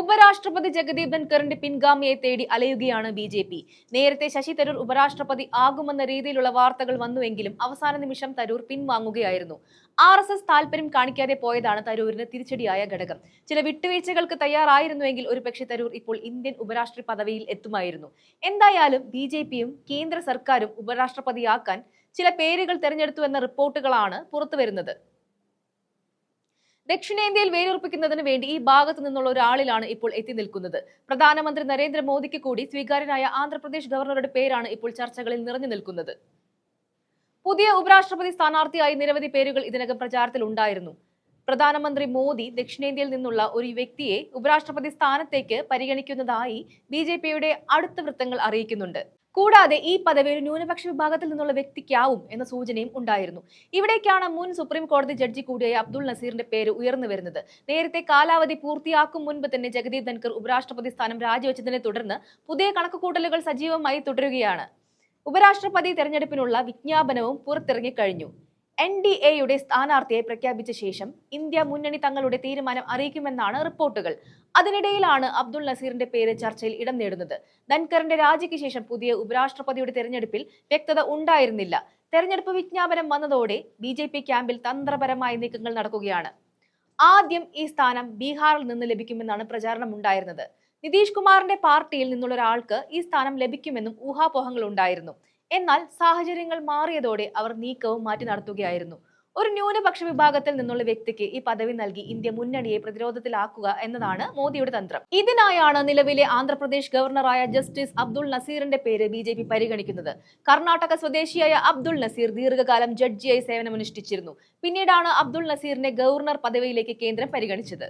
ഉപരാഷ്ട്രപതി ജഗദീപ് ധൻഖറിന്റെ പിൻഗാമിയെ തേടി അലയുകയാണ് B J P. നേരത്തെ ശശി തരൂർ ഉപരാഷ്ട്രപതി ആകുമെന്ന രീതിയിലുള്ള വാർത്തകൾ വന്നുവെങ്കിലും അവസാന നിമിഷം തരൂർ പിൻവാങ്ങുകയായിരുന്നു. ആർ എസ് എസ് താല്പര്യം കാണിക്കാതെ പോയതാണ് തരൂരിന് തിരിച്ചടിയായ ഘടകം. ചില വിട്ടുവീഴ്ചകൾക്ക് തയ്യാറായിരുന്നുവെങ്കിൽ ഒരുപക്ഷെ തരൂർ ഇപ്പോൾ ഇന്ത്യൻ ഉപരാഷ്ട്ര പദവിയിൽ എത്തുമായിരുന്നു. എന്തായാലും ബി ജെ പിയും കേന്ദ്ര സർക്കാരും ഉപരാഷ്ട്രപതിയാക്കാൻ ചില പേരുകൾ തെരഞ്ഞെടുത്തു എന്ന റിപ്പോർട്ടുകളാണ് പുറത്തുവരുന്നത്. ദക്ഷിണേന്ത്യയിൽ വേരുറപ്പിക്കുന്നതിന് വേണ്ടി ഈ ഭാഗത്തു നിന്നുള്ള ഒരാളിലാണ് ഇപ്പോൾ എത്തി നിൽക്കുന്നത്. പ്രധാനമന്ത്രി നരേന്ദ്രമോദിക്ക് കൂടി സ്വീകാര്യനായ ആന്ധ്രാപ്രദേശ് ഗവർണറുടെ പേരാണ് ഇപ്പോൾ ചർച്ചകളിൽ നിറഞ്ഞു നിൽക്കുന്നത്. പുതിയ ഉപരാഷ്ട്രപതി സ്ഥാനാർത്ഥിയായി നിരവധി പേരുകൾ ഇതിനകം പ്രചാരത്തിൽ ഉണ്ടായിരുന്നു പ്രധാനമന്ത്രി മോദി ദക്ഷിണേന്ത്യയിൽ നിന്നുള്ള ഒരു വ്യക്തിയെ ഉപരാഷ്ട്രപതി സ്ഥാനത്തേക്ക് പരിഗണിക്കുന്നതായി ബി ജെ പിയുടെ അടുത്ത വൃത്തങ്ങൾ അറിയിക്കുന്നുണ്ട്. കൂടാതെ ഈ പദവി ഒരു ന്യൂനപക്ഷ വിഭാഗത്തിൽ നിന്നുള്ള വ്യക്തിക്കാവും എന്ന സൂചനയും ഉണ്ടായിരുന്നു. ഇവിടേക്കാണ് മുൻ സുപ്രീം കോടതി ജഡ്ജി കൂടിയായ അബ്ദുൾ നസീറിന്റെ പേര് ഉയർന്നു വരുന്നത്. നേരത്തെ കാലാവധി പൂർത്തിയാക്കും മുൻപ് തന്നെ ജഗദീപ് ധൻകർ ഉപരാഷ്ട്രപതി സ്ഥാനം രാജിവെച്ചതിനെ തുടർന്ന് പുതിയ കണക്കുകൂട്ടലുകൾ സജീവമായി തുടരുകയാണ്. ഉപരാഷ്ട്രപതി തെരഞ്ഞെടുപ്പിനുള്ള വിജ്ഞാപനവും പുറത്തിറങ്ങിക്കഴിഞ്ഞു. എൻ ഡി എയുടെ സ്ഥാനാർത്ഥിയെ പ്രഖ്യാപിച്ച ശേഷം ഇന്ത്യ മുന്നണി തങ്ങളുടെ തീരുമാനം അറിയിക്കുമെന്നാണ് റിപ്പോർട്ടുകൾ. അതിനിടയിലാണ് അബ്ദുൾ നസീറിന്റെ പേര് ചർച്ചയിൽ ഇടം നേടുന്നത്. ധൻകറിന്റെ രാജിക്ക് ശേഷം പുതിയ ഉപരാഷ്ട്രപതിയുടെ തെരഞ്ഞെടുപ്പിൽ വ്യക്തത ഉണ്ടായിരുന്നില്ല. തെരഞ്ഞെടുപ്പ് വിജ്ഞാപനം വന്നതോടെ ബി ജെ പി ക്യാമ്പിൽ തന്ത്രപരമായ നീക്കങ്ങൾ നടക്കുകയാണ്. ആദ്യം ഈ സ്ഥാനം ബീഹാറിൽ നിന്ന് ലഭിക്കുമെന്നാണ് പ്രചാരണം ഉണ്ടായിരുന്നത്. നിതീഷ് കുമാറിന്റെ പാർട്ടിയിൽ നിന്നുള്ള ഒരാൾക്ക് ഈ സ്ഥാനം ലഭിക്കുമെന്നും ഊഹാപോഹങ്ങൾ ഉണ്ടായിരുന്നു. എന്നാൽ സാഹചര്യങ്ങൾ മാറിയതോടെ അവർ നീക്കവും മാറ്റി നടത്തുകയായിരുന്നു. ഒരു ന്യൂനപക്ഷ വിഭാഗത്തിൽ നിന്നുള്ള വ്യക്തിക്ക് ഈ പദവി നൽകി ഇന്ത്യ മുന്നണിയെ പ്രതിരോധത്തിലാക്കുക എന്നതാണ് മോദിയുടെ തന്ത്രം. ഇതിനായാണ് നിലവിലെ ആന്ധ്രാപ്രദേശ് ഗവർണറായ ജസ്റ്റിസ് അബ്ദുൾ നസീറിന്റെ പേര് ബി പരിഗണിക്കുന്നത്. കർണാടക സ്വദേശിയായ അബ്ദുൾ നസീർ ദീർഘകാലം ജഡ്ജിയായി സേവനമനുഷ്ഠിച്ചിരുന്നു. പിന്നീടാണ് അബ്ദുൾ നസീറിനെ ഗവർണർ പദവിയിലേക്ക് കേന്ദ്രം പരിഗണിച്ചത്.